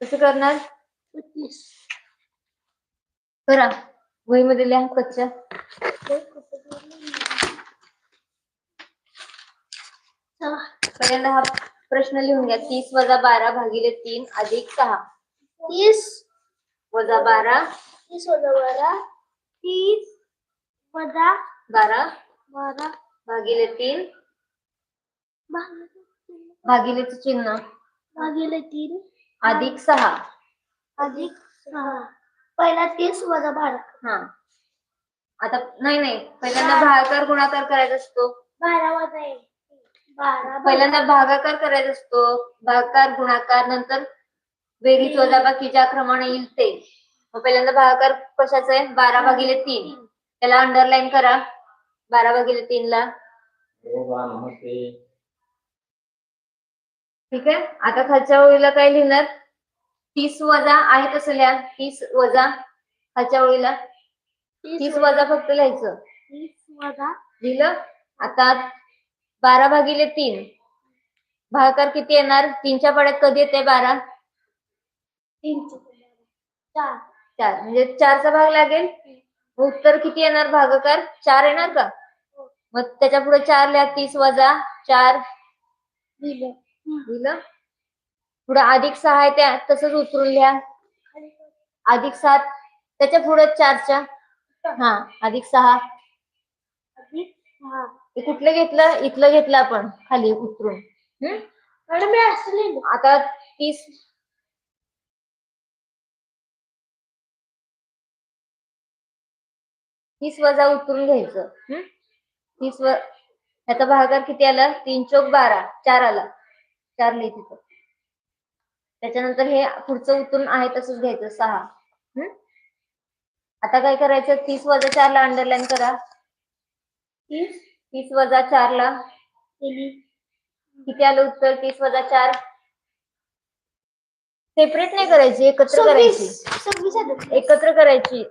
कसं करणार? करा. वहीमध्ये लिहा कच्च्या चला. पहिल्यांदा हा प्रश्न लिहून घ्या. तीस वजा बारा भागिले तीन अधिक सहा. तीस. वजा बारा. तीस वजा बारा. तीस वजा बारा. बारा. भागिले तीन. भागिले भागिलेचं चिन्ह. भागिले तीन. अधिक सहा. अधिक सहा. पहिला तीस वजा बारा. हा. आता नाही नाही. पहिल्यांदा भागाकार गुणाकार करायचा असतो. बारा वजा एक. बारा पहिल्यांदा भागाकार करायचा असतो. भागाकार गुणाकार नंतर बेरीज वजाबाकी ज्या क्रमाने येईल ते. मग पहिल्यांदा भागाकार कशाचा आहे? बारा भागिले तीन. त्याला अंडरलाईन करा. बारा भागिले तीन ला नमस्ते ठीक आहे? आता खालच्या ओळीला काय लिहिणार? तीस वजा आहे तसं लिहा. तीस वजा खालच्या ओळीला. तीस वजा फक्त लिहायचं. तीस वजा लिहिलं? आता बारा भागिले तीन. भागाकार किती येणार? तीनच्या पाड्यात कधी येते बारा? तीन चार. चार. म्हणजे चारचा भाग लागेल? उत्तर किती येणार भागाकार? चार येणार का? मग त्याच्या पुढे चार लिहा. तीस वजा चार. लिहिलं पुढे अधिक सहा आहे त्या तसंच उतरून लिहा. अधिक सात त्याच्या पुढे चारच्या. हा अधिक सहा. हे कुठलं घेतलं? इथलं घेतलं आपण खाली उतरून. हम्म? आता तीस. तीस वजा उतरून घ्यायचं. हम्म? तीस व त्याचा भागाकार किती आला? तीन चौक बारा. चार आला. चार तिथं. त्याच्यानंतर हे पुढचं उतरून आहे तसंच घ्यायचं सहा. हम्म? आता काय करायचं? तीस वजा चारला अंडरलाईन करा. तीस? तीस वजा चारला. केली किती आलं उत्तर? तीस वजा चार. सेपरेट नाही करायची एकत्र करायची. एकत्र करायची.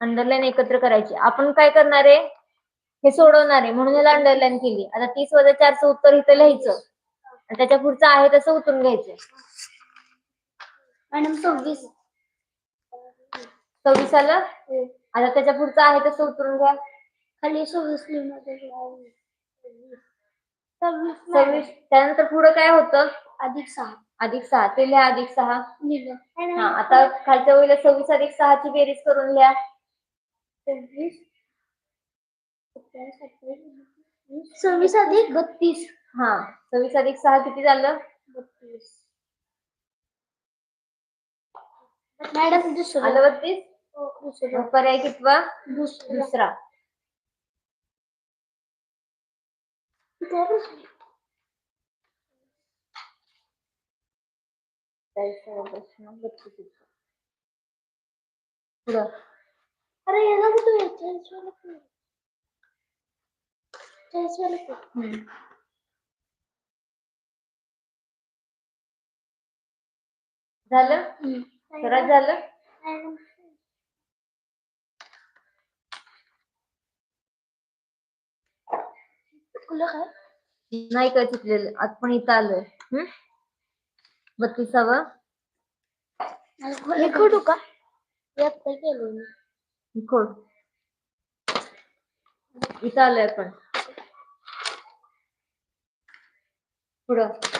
अंडरलाईन एकत्र करायची. आपण काय करणार आहे? हे सोडवणार आहे. म्हणून याला अंडरलाईन केली. आता तीस वजा चारचं उत्तर इथं लिहायचं. आणि त्याच्या पुढचं आहे तसं उतरून घ्यायचं मॅडम सव्वीस. सव्वीस आलं? आता त्याच्या पुढचं आहे तसं उतरून घ्या. खाली सव्वीस सव्वीस त्यानंतर पुढं काय होतं? अधिक सहा. अधिक सहा. ते लिहा अधिक सहा. हा आता खालच्या वळीला सव्वीस अधिक सहाची बेरीज करून लिहा. सव्वीस. सव्वीस अधिक बत्तीस. हा सव्वीस अधिक सहा किती झालं? बत्तीस. मॅडम दुसरं. आलं बत्तीस? हो, दुसरं. मग पर्याय कितवा? दुसरं. दुसरा. पुढं. अरे याला कुठे चाळीस वाला? चाळीस वाला? हम्म. झालं? हम्म. सरळ झालं नाही काय चुकलेलं आज पण इथं आलोय. हम्म? बत्तीसावं? खोटू का? खोड इथं आलोय आपण. पुढं.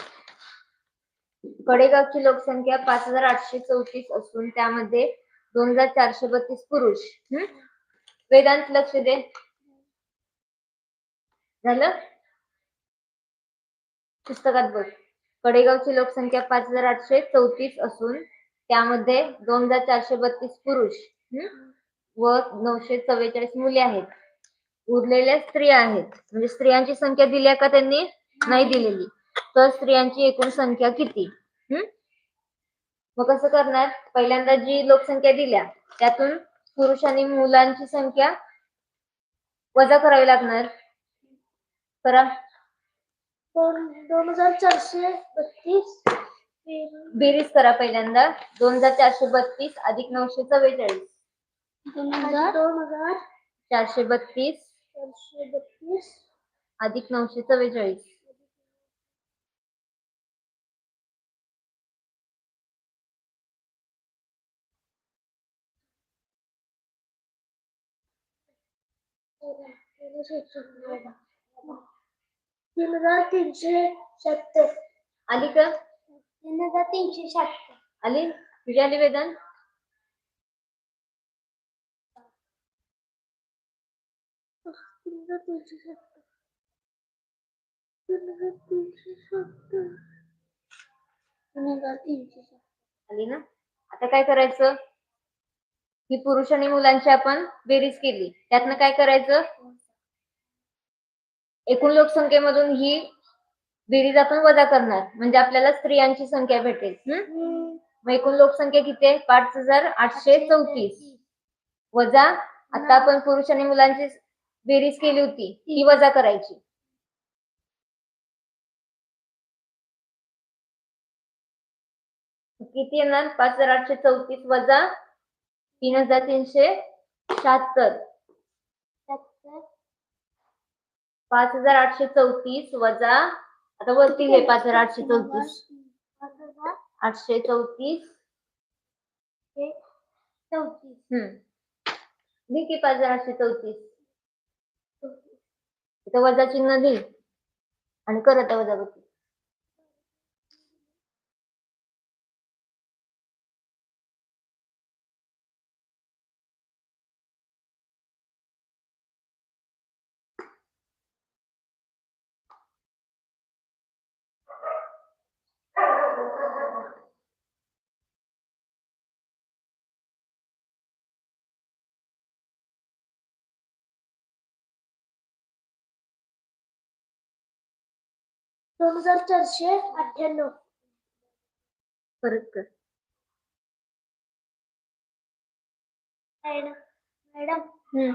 कडेगावची लोकसंख्या पाच हजार आठशे चौतीस असून त्यामध्ये दोन हजार चारशे बत्तीस पुरुष. हम्म? वेदांत लक्ष दे. झालं? पुस्तकात बघ. कडेगावची लोकसंख्या पाच हजार आठशे चौतीस असून त्यामध्ये दोन हजार चारशे बत्तीस पुरुष. व नऊशे चव्वेचाळीस मुले आहेत. उरलेल्या स्त्रिया आहेत. म्हणजे स्त्रियांची संख्या दिल्या का त्यांनी? नाही दिलेली. तर स्त्रियांची एकूण संख्या किती? हम्म? मग कसं करणार? पहिल्यांदा जी लोकसंख्या दिल्या त्यातून पुरुष आणि मुलांची संख्या वजा करावी लागणार. करा. दोन दोन हजार चारशे बत्तीस. बेरीज करा पहिल्यांदा. दोन हजार चारशे बत्तीस अधिक नऊशे चव्वेचाळीस. दोन हजार दोन हजार चारशे बत्तीस चारशे बत्तीस. अधिक नऊशे चव्वेचाळीस. तीन हजार तीनशे सत्तर आली का तीन हजार तीनशे शहात्तर आली तुझ्या निवेदन? तीन हजार तीनशे सत्तर तीन हजार तीनशे सत्तर तीन हजार तीनशे सत्तर आली ना आता काय करायचं? ही पुरुष आणि मुलांची आपण बेरीज केली. त्यातनं काय करायचं? एकूण लोकसंख्येमधून ही बेरीज आपण वजा करणार. म्हणजे आपल्याला स्त्रियांची संख्या भेटेल. हम्म? मग एकूण लोकसंख्या किती आहे? पाच हजार आठशे चौतीस. वजा आता आपण पुरुष आणि मुलांची बेरीज केली होती ती वजा करायची. किती येणार? पाच हजार आठशे चौतीस वजा तीन हजार तीनशे शहात्तर. पाच हजार आठशे चौतीस वजा आता वरती हे पाच हजार आठशे चौतीस. आठशे चौतीस. चौतीस. हम्म. लिह की पाच हजार आठशे चौतीस. इथं वजा चिन्ह लिह आणि कर आता दोन हजार चारशे अठ्ठ्याण्णव परत कर मॅडम मॅडम.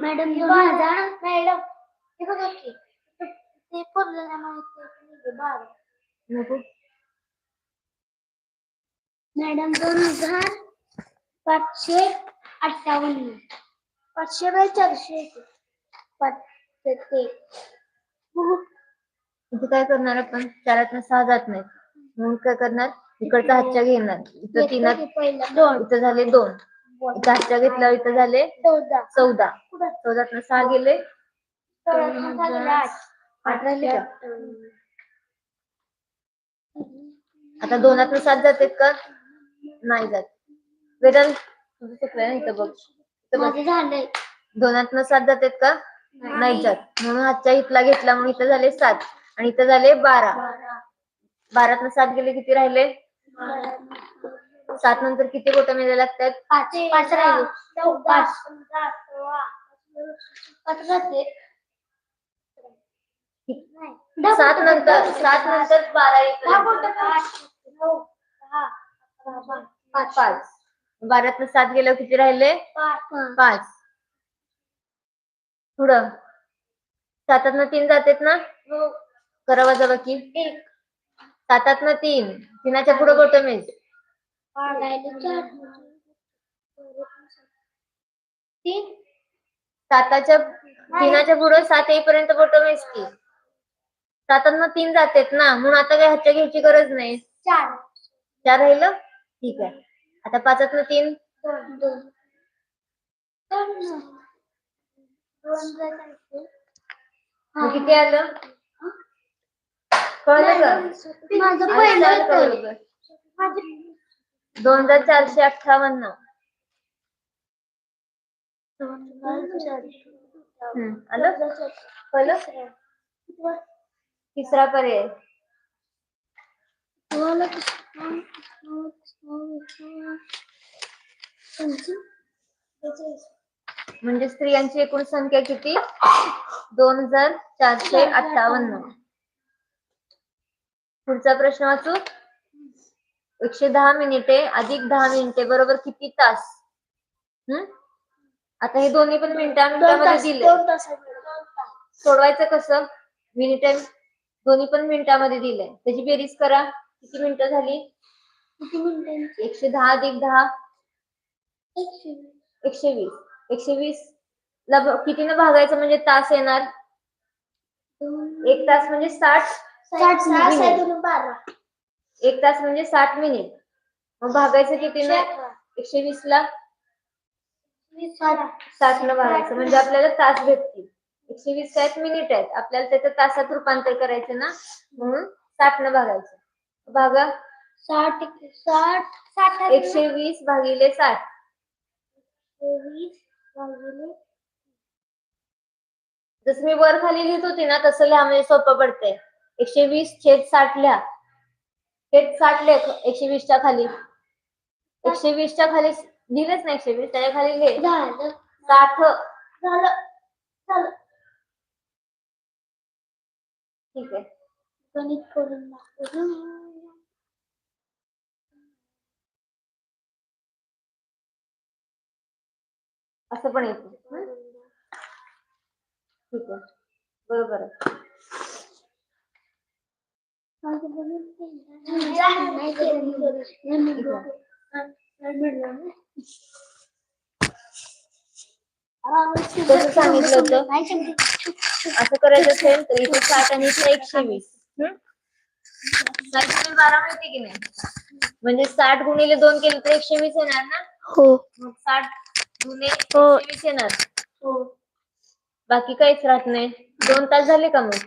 मॅडम दोन हजार मॅडम हे बघा की ते- नाही माहिती बारा नको मॅडम दोन हजार पाचशे अठ्ठावन्न पाचशे बाय चारशे. पाचशे ते. इथे काय करणार आपण? चारातनं सहा जात नाहीत. म्हणून काय करणार? इकडचा हातच्या घेणार. इथं तीनात येतं ते पहिलं दोन. इथं झाले दोन. इथं हातच्या घेतल्यावर इथं झाले चौदा. चौदा. कुठं? चौदातनं सहा गेले. आठ. राहिले का? आता दोनातनं सात जातात का? नाही जात. वेदन तुझं चुकलंय ना इथं बघ. दोनातनं सात जातात का? नाही जात. म्हणून हातच्या इथला घेतला म्हणून इथं झाले सात. आणि इथं झाले बारा. बारा. बारातनं सात गेले किती राहिले. सात नंतर किती बोटं मिळायला लागतात? पाच पाच राहिले. पाच सात नंतर. सात नंतर बारा पाच बारातनं सात गेल्यावर किती राहिले? पाच. पुढं. सातातनं तीन जातात ना? हो. करा वजाबाकी एक. सातातनं तीन. तीनाच्या पुढे बोट मिळ राहिले चार. तीन. साताच्या तीनाच्या पुढे सात येईपर्यंत बोट मिळती सातातनं तीन जातात ना. म्हणून आता काही हातच्या घ्यायची गरज नाही. चार. चार राहिलं? ठीक आहे. आता तीन? दोन. जायचे. मग किती आलं? कळलं का माझं पहिलं. कळलं दोन हजार चारशे अठ्ठावन्न. हम्म, आलं? कळलं तिसरा. पर्याय. म्हणजे स्त्रियांची एकूण संख्या किती? दोन हजार चारशे अठ्ठावन्न. पुढचा प्रश्न वाचू. एकशे दहा मिनिटे अधिक दहा मिनिटे बरोबर किती तास? हम्म आता हे दोन्ही पण मिनिटा मिनिटामध्ये दिले सोडवायचं कसं? मिनिटे दोन्ही पण मिनिटामध्ये दिलंय. त्याची बेरीज करा. किती मिनिटं झाली? किती मिनिटांची? एकशे दहा अधिक दहा. एकशे वीस. एकशे वीस. ला कितीनं भागायचं म्हणजे तास येणार? एक तास म्हणजे साठ. एक तास म्हणजे साठ मिनिट मग भागायचं कितीनं अकरा. एकशे वीस ला. साठ न भागायचं. म्हणजे आपल्याला तास भेटतील. एकशे वीस काय मिनिट आहेत. आपल्याला त्याचं तासात रूपांतर करायचं ना? म्हणून साठ न भागायचं. भागा. साठ साठ. साठ एकशे वीस भागिले साठ. वीस भागिले जसं मी वर खाली लिहित होती ना तसं लिहा. म्हणजे सोपं पडतंय. एकशे वीस छेद साठ लिहा छेद साठ लिह एकशे वीसच्या खाली. एकशे वीसच्या खाली लिहिलंच ना एकशे वीस त्याच्याखाली लिह. झालं. साठ. झालं. झालं. ठीक आहे. गणित करून दाखवू. असं पण येतं. हं? ठीक आहे. बरोबर आहे. सांगितलं होतं असं करायचं असेल तर इथे साठ आणि इथे एकशे वीस साठ गुणिले बारा माहिती की नाही म्हणजे साठ गुणिले दोन केले तर एकशे वीस येणार ना हो मग साठ गुणे हो. वीस येणार हो बाकी काहीच राहत नाही दोन तास झाले का मग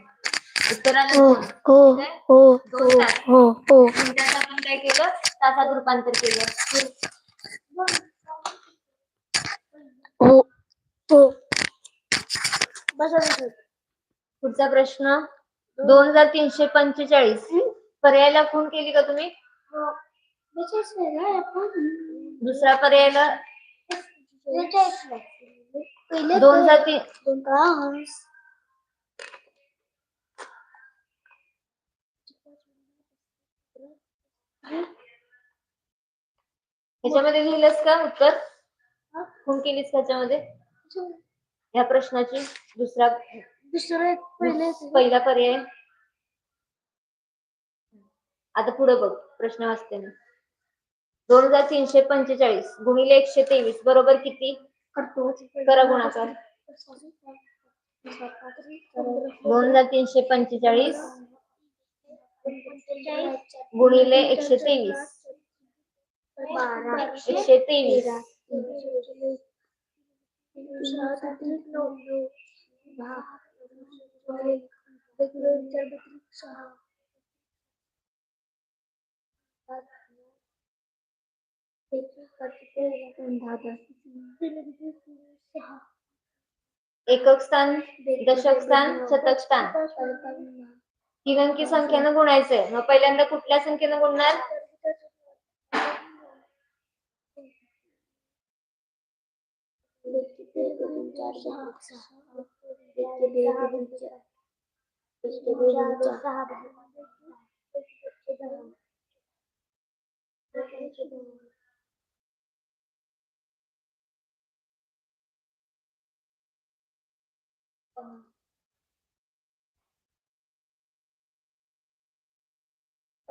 हो का? हो हो हो हो मिनिटात आपण काय केलं? तासात रूपांतर केलं. हो हो. पुढचा प्रश्न. दोन हजार तीनशे पंचेचाळीस. पर्यायाला खूण केली का तुम्ही? दुसऱ्या पर्यायाला? दोन हजार तीन ह्याच्यामध्ये लिहिलंस का उत्तर? खूण केलीस का ह्याच्यामध्ये या प्रश्नाची दुसरा दुसरं पहिले पहिला पर्याय. आता पुढे बघ प्रश्न वाचते मी. दोन हजार तीनशे पंचेचाळीस गुणिले एकशे तेवीस बरोबर किती? करतो करा गुणाकार. दोन हजार तीनशे पंचेचाळीस गुणिले एकशे तेवीस. बारा. एकशे तेवीस. एकक स्थान दशक स्थान शतक स्थान. तीन अंकी संख्येनं गुणायचंय. मग पहिल्यांदा कुठल्या संख्येनं गुणणार?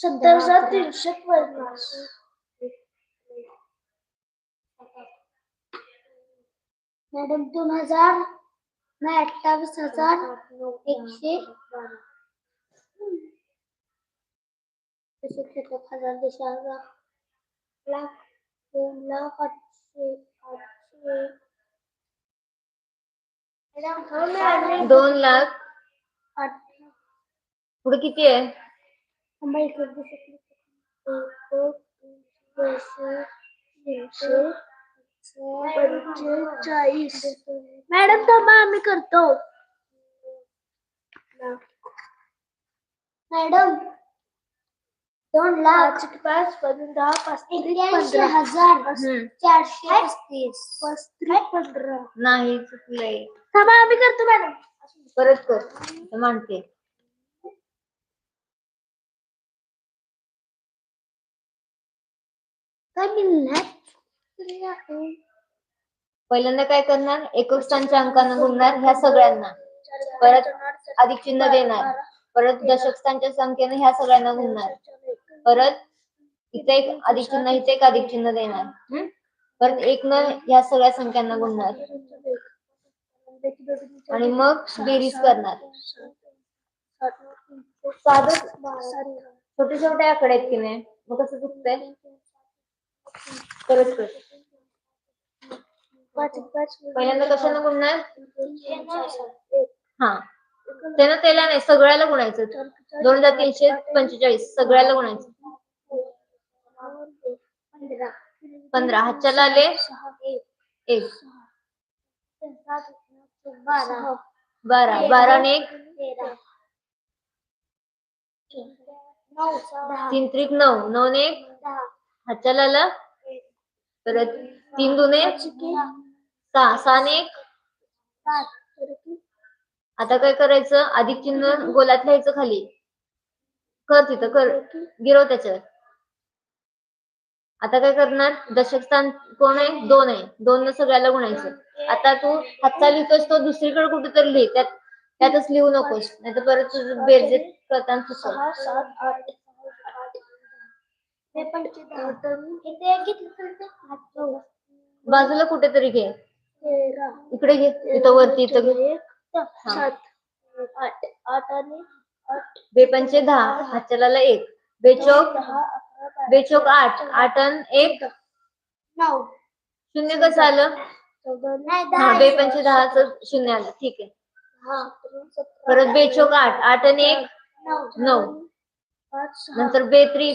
हजार तीनशे पन्नास. मॅडम दोन हजार नाही अठ्ठावीस हजार एकशे हजार दश हजार लाख दोन लाख आठशे आठशे. मॅडम दोन लाख. आठ पुढे किती आहे? एक दोनशे तीनशे पंचेचाळीस मॅडम थांबा आम्ही करतो। मॅडम दोन लाख पाच पाच दहा पाच एक्क्याऐंशी हज़ार हम्म. चारशे पस्तीस। पस्तीस पंधरा नाही चुकलंय थांबा आम्ही करतो मॅडम। परत कर आता पहिल्यांदा काय करणार? एकोष्टांच्या स्थानच्या अंकानं गुणणार ह्या सगळ्यांना. परत अधिक चिन्ह देणार. परत दशकस्थांच्या संख्येने ह्या सगळ्यांना गुणणार परत इथे एक अधिक चिन्ह इथे एक अधिक चिन्ह देणार. हम्म? परत एक न ह्या सगळ्या संख्यांना गुणणार आणि मग बेरीज करणार. साधं छोटे छोटे आकडे आहेत की नाही? मग कसं चुकतंय? परत कर. पहिल्यांदा कशानं गुणणार? हा. त्यानं त्याला नाही सगळ्याला गुणायचं. दोन हजार तीनशे पंचेचाळीस सगळ्याला गुणायचं. पंधरा. हातच्याला आले एक. बारा. बारा. आणि एक. तीन त्रिक नऊ. नऊ आणि एक. हातच्याला आलं परत तीन दुने सहा सहा एक. आता काय करायचं? अधिक चिन्ह गोलात लिहायचं खाली. कर तिथं कर. गिरव त्याच्यावर. आता काय करणार? दशक स्थान कोण आहे? दोन आहे. दोन न सगळ्याला गुणायचं. आता तू हातचा लिहितोस तो दुसरीकडे कुठेतरी लिहि. त्यात त्यातच लिहू नकोस. नाही तर परत तुझं बेरजेत करताना इथे घेतलं बाजूला कुठेतरी घे. इकडे घे इथं वरती इथं घे. सात आठ आठ आणि आठ. बेपंचे दहा हातच्याला एक. बेचोक बेचोक आठ आठ एक. नऊ. शून्य कसं आलं? हा बेपंचे दहाच शून्य आलं. ठीक आहे. परत बेचोक आठ आठ आणि एक. नऊ. नंतर बेत्री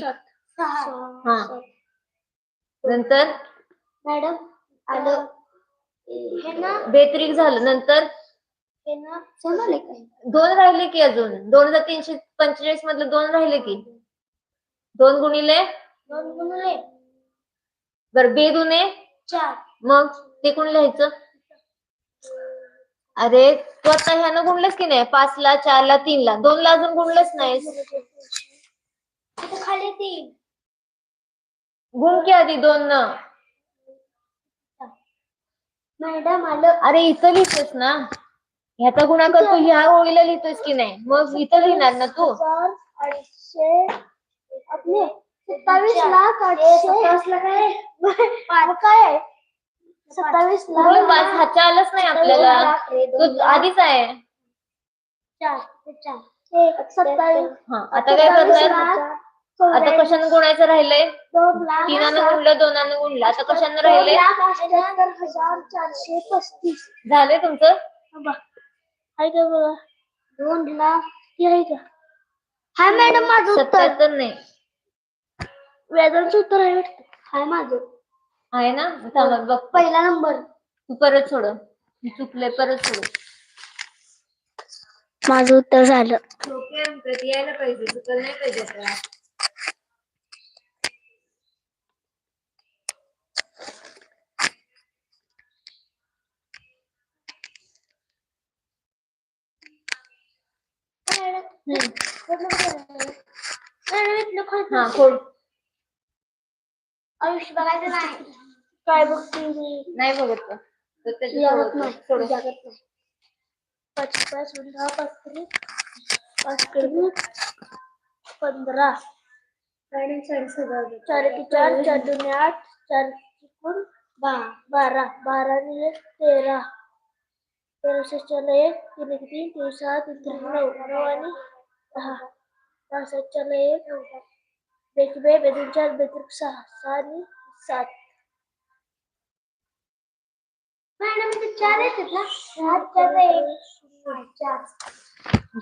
हा. नंतर? मॅडम आलं हे ना बेत्रिक झालं. नंतर? हे ना समजले काय दोन राहिले की अजून. दोन हजार तीनशे पंचेचाळीस मधलं दोन राहिले की. दोन गुणिले? दोन गुणले. बर बे दुने? चार. मग? ते कोण लिहायचं? अरे तू आता ह्यानं गुणलंस की नाही? पाच ला चार ला तीन ला दोन ला अजून गुणलंच इथं खाली तीन. गुण की आधी दोन न. मॅडम आलं अरे इथं लिहितोस ना. ह्याचा गुणाकार तू ह्या ओळीला लिहितोस की नाही? मग इथं लिहिणार ना तू. हजार अडीचशे आपले सत्तावीस लाख आठशे काय काय आहे? सत्तावीस लाख. पाच हातच्या आलंच नाही आपल्याला. तू आधीच आहे. चार ते चार. एक सत्तावीस. हा आता काय करणार? लाख. आता कशानं गुणायचं राहिलंय? तीनानं गुणलं दोनानं गुणलं. आता कशानं दोन राहिले लाख अठ्याहत्तर हजार चारशे पस्तीस. झाले तुमचं? आहे का बघा. दोन लाख हे आहे का हाय मॅडम माझं उत्तर. सत्याहत्तर नाही. वेदांचं उत्तर आहे वाटतं. हाय माझं. आहे ना? थांबा बघ. पहिला नंबर. तू परत सोड चुकले परत सोड माझं उत्तर झालं. ओके अंक यायला पाहिजे. चुकलं नाही पाहिजे आता हा खोड आयुष्य बघायचं नाही काय बघते मी नाही बघत का? तर नाही पंधरा चार एके चार चार दोन आठ चार बा- बारा बारा तेरा तेरा लय एक तीन तीन तीन सहा तीन तीन नऊ नऊ आणि दहा दहा सहाला एक बेकी बे बेदून चार बेत्री सहा सहा आणि सात. मॅडम चार येतात ना सात चार एक शून्य, चार.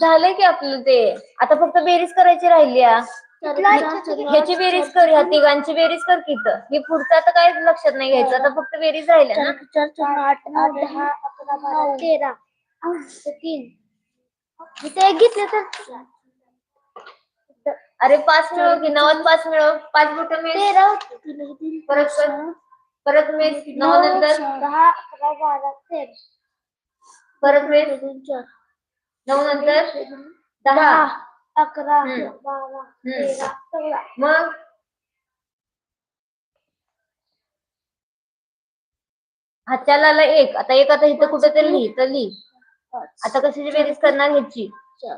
झालंय की आपलं ते. आता फक्त बेरीज करायची राहिली आ. ह्याची बेरीज कर ह्या तिघांची बेरीज कर की इथं. हे पुढचं आता काय लक्षात नाही घ्यायचं. आता फक्त बेरीज राहिल्या ना. चार चार चार आठ दहा अकरा बारा तेरा तीन. इथे एक घेतलं तर? अरे पाच मिळव की नवात पाच मिळव. पाच बोट मिळ तेरा होते. परत कर. परत मिळ नऊ नऊ, नंतर. दहा अकरा बारा तेरा. परत मिळ दोन चार. नऊ नंतर दहा. अकरा हम्म. बारा हम्म. तेरा चौदा. मग? हातच्याला आला एक. आता एक आता इथं कुठेतरी लिही तर लिही. पाच आता कशाची बेरीज करणार ह्याची? चार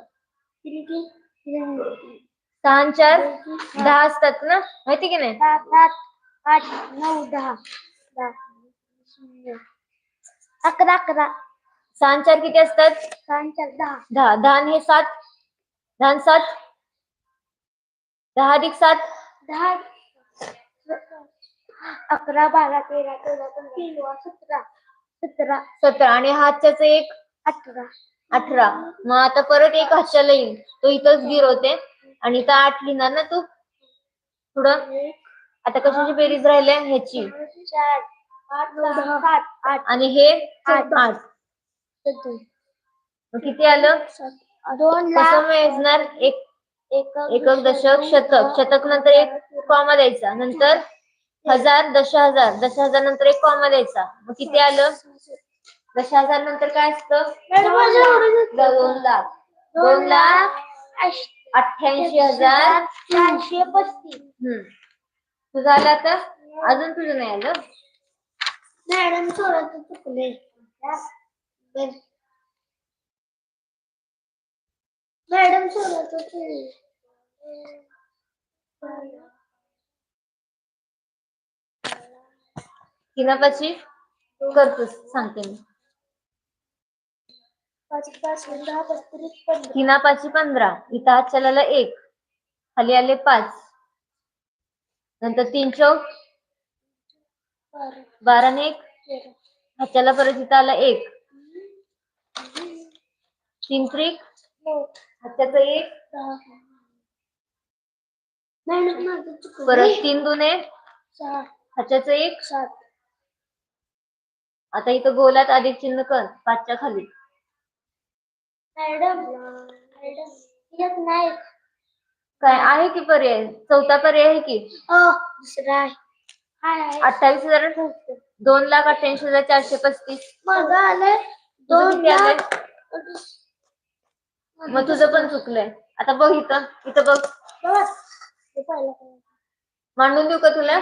किती किती सहा आणि चार दहा दहा असतात ना? माहिती की नाही? सात आठ आठ नऊ दहा. दहा शून्य. अकरा अकरा. सहा चार किती असतात? दहा. दहा. आणि हे सात? दहा सात? दहा अधिक सात? दहा अकरा बारा तेरा चौदा पंधरा सतरा. सतरा. सतरा. आणि हातच्याच एक? अठरा. अठरा. मग आता परत एक हातच्याला येईल तो इथंच गिरवते आणि इथं आठ लिहिणार ना तू? पुढं? आता कशाची बेरीज राहिली आहे? ह्याची आणि हे? आठ. किती आलं? दोन कसं मोजणार? एक एकक दशक शतक. शतक नंतर एक कॉमा द्यायचा. नंतर हजार दश हजार. दश हजार नंतर एक कॉमा द्यायचा. मग किती आलं? दश हजार नंतर काय असतं. दोन लाख. दोन लाख. अठ्ठ्याऐंशी हजार चारशे पस्तीस. हम्म. तुझं आलं आता? अजून तुझं नाही आलं? मॅडम थोडं चुकले मॅडम थोडं चुकले किनापाची करतोस सांगते मी पाच पस्तीस पंधरा किनापाची पंधरा इथं हात चालायला एक खाली आले पाच नंतर तीन चौक बारा ने एक हाताला परत इथं आला एक तीन त्रिक हाताचं एक. परत तीन दुने. सहा हाताचं एक. सात. आता इथं गोलात अधिक चिन्ह कर पाचच्या खाली. नाही. काय आहे की पर्याय? चौथा पर्याय आहे की? हो दुसरा आहे. अठ्ठावीस हजार दोन लाख अठ्ठ्याऐंशी हजार चारशे पस्तीस. माझं आलंय दोन? लाख मग तुझं पण चुकलंय. आता बघ इथं इथं बघ? मांडून देऊ का तुला?